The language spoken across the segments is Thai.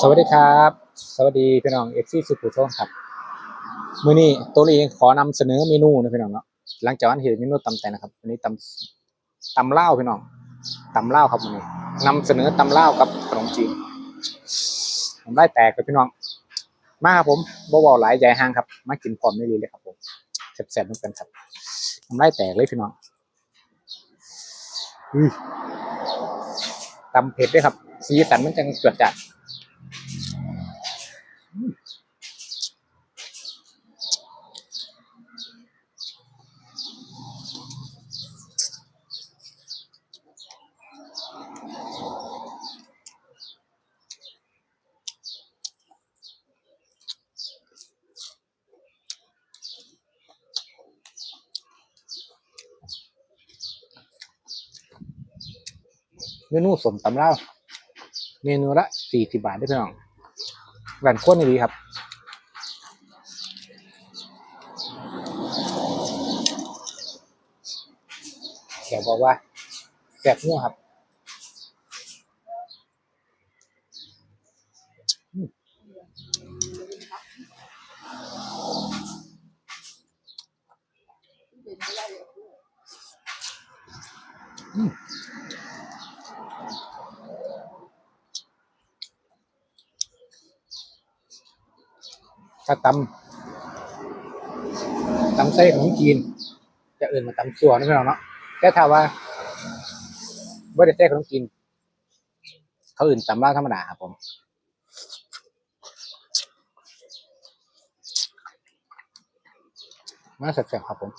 สวัสดีครับ สวัสดีพี่น้องเอฟซีสุขุโทนครับมื้อนี้ตัวเองขอนำเสนอเมนูนะพี่น้องเนาะหลังจากวันเห็นเมนูตำแต่นะครับวันนี้ตำตำลาพี่น้องตำลาครับวันนี้นำเสนอตำลากับขนมจีนผมได้แตกเลยพี่น้อง มาครับผมบ่เว้าหลายใหญ่ห้างครับมากินพร้อมได้เลยเลยครับผมแซ่บๆเหมือนกันครับทำได้แตกเลยพี่น้องตำเผ็ดด้วยครับสีสันมันจังจวดจัด เมนูสมตำลาเมนูละสี่สิบาทได้อพี่น้องแหวนข้นดีครับแกบอกว่าแซ่บนัวครับอืม ถ้าตำตำไส้ขนมจีน จะเอื่นมาตำสัวนะพี่น้องเนาะแต่ถ้าว่าไม่ได้ใส่ขนมจีน เขาอื่นตำล่าธรรมดาครับผมมาแซ่บๆครับผม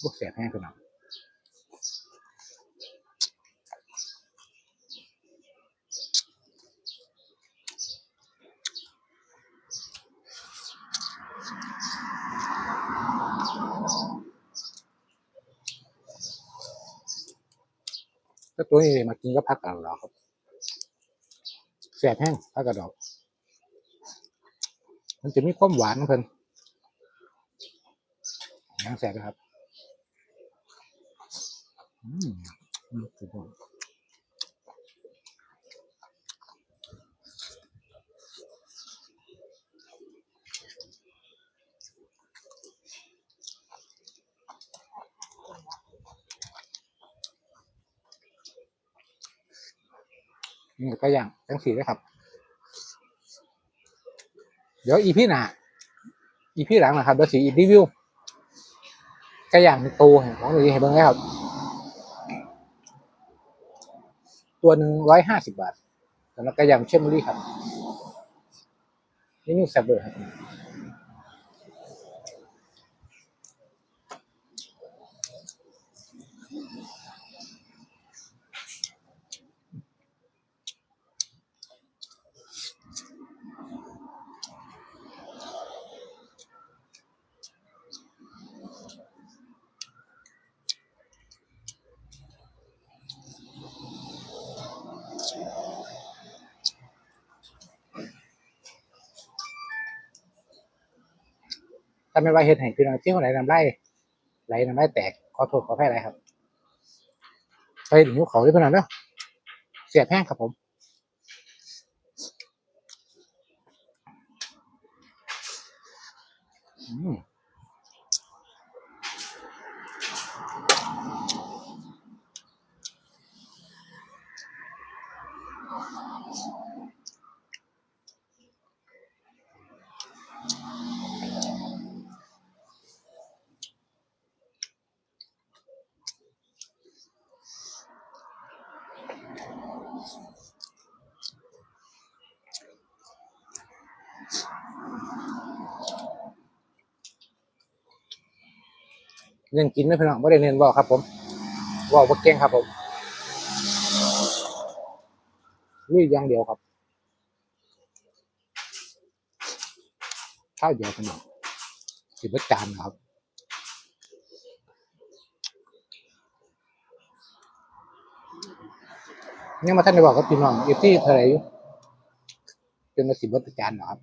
พวกแสบแห้งพี่น้องก็ตัวนี้มากินก็พักกันหรอครับแสบแห้งพักกระดอกมันจะมีความหวานเพิ่นยังแสบนะครับ อืมอืมสุดยอดนี่ก็อย่างทั้งสี่เลยครับ เดี๋ยวอีพี่หน้าอีพี่หลังนะครับเดี๋ยวสีอีรีวิวก็อย่างตัวของเลยเห็นบ้างไหมครับ ตัวหนึ่งร้อยห้าสิบบาทสำหรับกระยำเชมเบอรี่ครับนี่นิวแซบเบอร์ครับ ถ้าไม่ว่าเฮ็ดให้พี่น้องที่คนไหนนำไล่ไหลนำไล่แตกขอโทษขอแพ้ไรครับไปถึงยุคเขาที่พนันเนาะเสียบแห้งครับผมอืม เรื่องกินนะพี่น้องไม่ได้เน้นบอกครับ ผมบอกว่าเก่งครับผมลุยอย่างเดียวครับข้าวเดียวพี่น้องสิบจานครับยังมาท่านได้บอกกับพี่น้องเอฟซีเท่าไหร่อยู่จนมาสิบวัตจานเหรอครับ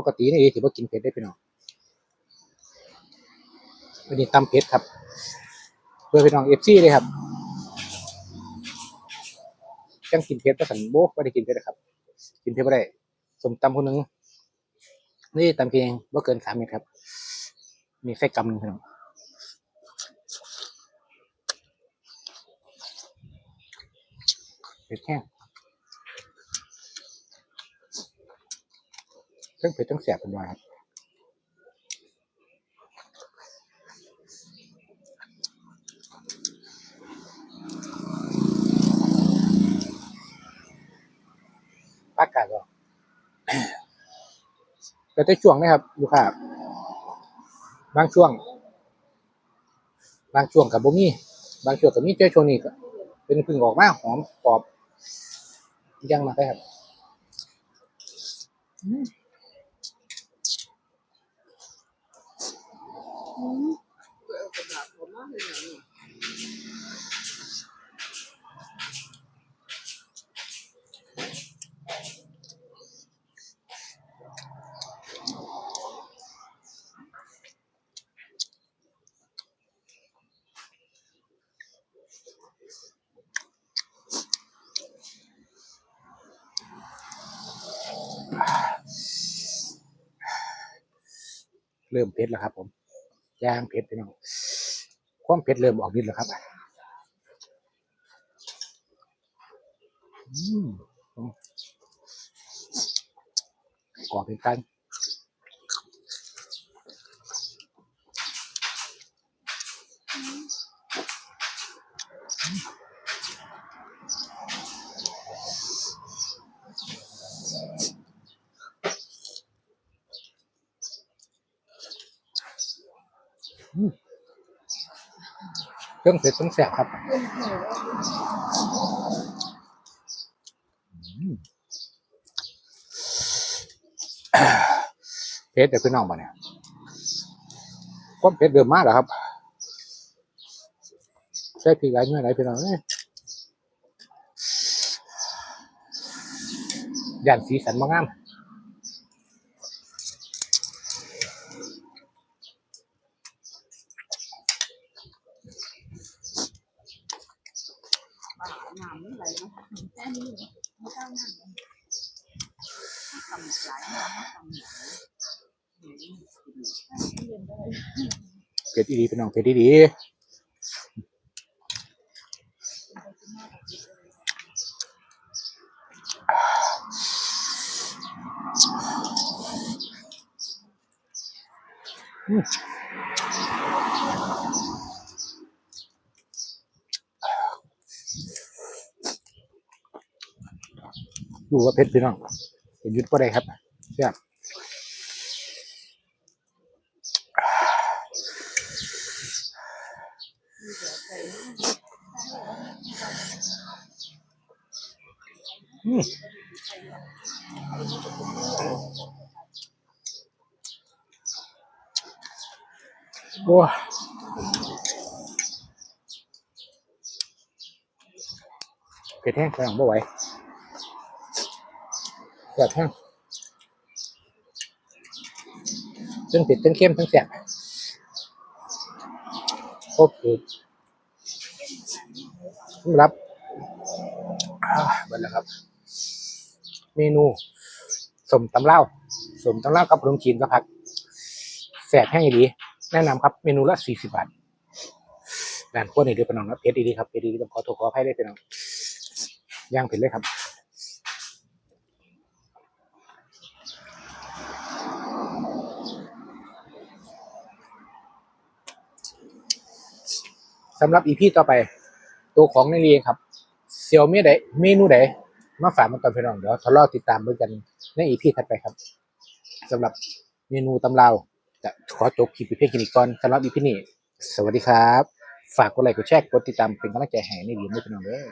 ปกตินี่ถือว่ากินเผ็ดได้พี่น้องวันนี้ตำเผ็ดครับ เพื่อพี่น้องเอฟซีเลยครับจังกินเผ็ดก็สันโบ๊ไม่ได้กินเผ็ดนะครับ กินเผ็ดไม่ได้สมตำคนหนึ่งนี่ตำเพียงว่าเกินสามเม็ดครับ มีไส้กำหนึ่งพี่น้องเผ็ดแห้ง ทั้งเผ็ดทั้งแสบเป็นว่าครับปากกาดก็แต่ในช่วงนะครับลูกค้าบางช่วง บางช่วงกับบ่มีบางช่วงกับมีเจ้าช่วงนี้ก็เป็นพึ่งออกมาหอมกรอบยังมาได้ครับ เริ่มเผ็ดแล้วครับผม ย่างเผ็ดพี่น้องความเผ็ดเริ่มออกนิดแล้วครับอืมกรอบเป็นกัน เครื่องเผ็ดต้องแสบครับเผ็ดเดี๋ยวพี่น้องมาเนี่ยความเผ็ดเริ่มมาแล้วครับใช่พี่ไรเมื่อไหรพี่น้องเอ้ยย่านสีสันมางาม น้ำมันไหลมาแค่นี้ไม่ต้องนั่งทำหลายน้ำทำหลาย เรียนได้เผ็ดดีๆพี่น้องเผ็ดดีๆดูว่าเผ็ดพี่น้องเห็นยุดก็ได้ครับ ซ่บอืมโอ้เผ็ดแห้งไปหลังบ่ไหวแซ่บแห้ง ทั้งเผ็ดทั้งเค็มทั้งแซ่บโอเคสำหรับอ่าเบิดแล้วครับ เมนูสมตำเล่าสมตำเล่ากับขนมจีนก็พักแสบแห้งอีดีแนะนำครับเมนูละสี่สิบบาทร้านพวกนี้เดือเป็นน้องนะเพชรดีๆครับเพชรดีๆต้องขอโทษขออภัยด้เป็นน้องย่างเผ็ดเลยครับ สำหรับอีพีต่อไป ตัวของในเรียนครับเซียวเมใดเมนูไดมาฝากมันตอนพี่น้องเดี๋ยวทดลองติดตามด้วยกันในอีพีถัดไปครับสำหรับเมนูตำราจะขอจบคลิปเพียงแค่นี้ก่อนสำหรับอีพีนี้ สวัสดีครับ ฝากกดไลค์กดแชร์กดติดตามเป็นกำลังใจให้ในเรียนด้วยพี่น้องเด้อ